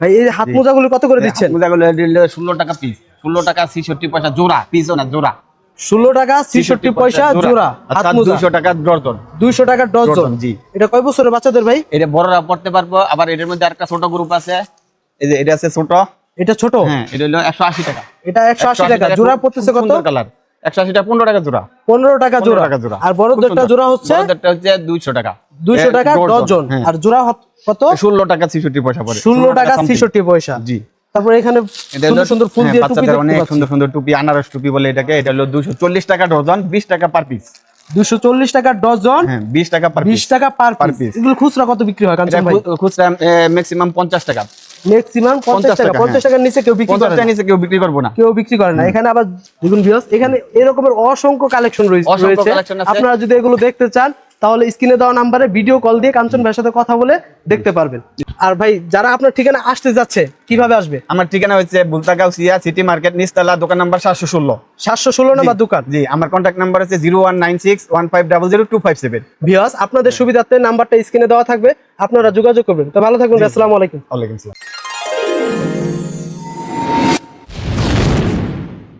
ভাই এই হাত মোজাগুলো কত করে দিচ্ছেন? মোজাগুলো ষোলো টাকা পিস ষোলো টাকা ছিষট্টি পয়সা জোড়া পিসও না জোড়া। ষোলো টাকা ছিষট্টি পয়সা জোড়া। আচ্ছা দুশো টাকা ডর্জন। দুইশো টাকা ডজন ডজন, জি। এটা কয় বছরের বাচ্চাদের ভাই? এটা বড়রা পড়তে পারব আবার এটার মধ্যে আরেকটা ছোট গ্রুপ আছে। এই যে এটা আছে ছোট। এটা ছোট? হ্যাঁ এটা হলো একশো আশি টাকা। এটা একশো আশি টাকা। জোড়া পড়তেছে কত? কালার একশো আশি টাকা পনেরো টাকা জোড়া। পনেরো টাকা জোড়া। টাকা জোড়া। আর বড়দেরটা জোড়া হচ্ছে? বড়দেরটা হচ্ছে দুইশো টাকা। দুইশো টাকা ডজন হ্যাঁ। আর জোড়া কত? ষোলো টাকা ছিষট্টি পয়সা পড়ে। ষোলো টাকা something। ছেষট্টি পয়সা। জি। তারপরে এখানে সুন্দর সুন্দর ফুল হ্যাঁ, দিয়ে টুপি অনেক সুন্দর সুন্দর টুপি আনারস টুপি বলে এটাকে। এটা হলো দুশো চল্লিশ টাকা ডজন বিশ টাকা পার পিস দুশো চল্লিশ টাকা ডজন হ্যাঁ বিশ টাকা পার বিশ পিস টাকা পার পিস এগুলো খুচরা কত বিক্রি হয় কাঞ্চন ভাই? খুচরা ম্যাক্সিমাম পঞ্চাশ টাকা। ম্যাক্সিমাম পঞ্চাশ 50 টাকা। টাকা, পঞ্চাশ হ্যাঁ। টাকার নিচে কেউ বিক্রি করে নিচে কেউ বিক্রি করব না। কেউ বিক্রি করে না। এখানে আবার দেখুন ভিউয়ার্স এখানে এরকমের অসংখ্য কালেকশন রয়েছে। আপনারা যদি এগুলো দেখতে চান তাহলে স্ক্রিনে দেওয়া নাম্বারে ভিডিও কল দিয়ে কাঞ্চন ভাইয়ের সাথে কথা বলে দেখতে পারবেন। আর ভাই যারা আপনার ঠিকানা আসতে যাচ্ছে কীভাবে আসবে? আমার ঠিকানা হচ্ছে বুলতাগাঁও সিয়া সিটি মার্কেট নিচতলা দোকান নাম্বার সাতশো ষোলো। সাতশো ষোলো নাম্বার দোকান? জি আমার কন্ট্যাক্ট নাম্বার হচ্ছে zero one nine six one five double zero two five seven viewers আপনাদের সুবিধার্থে নাম্বারটা স্ক্রিনে দেওয়া থাকবে আপনারা যোগাযোগ করবেন। তো ভালো থাকবেন আসসালামু আলাইকুম। ওয়ালাইকুম আসসালাম।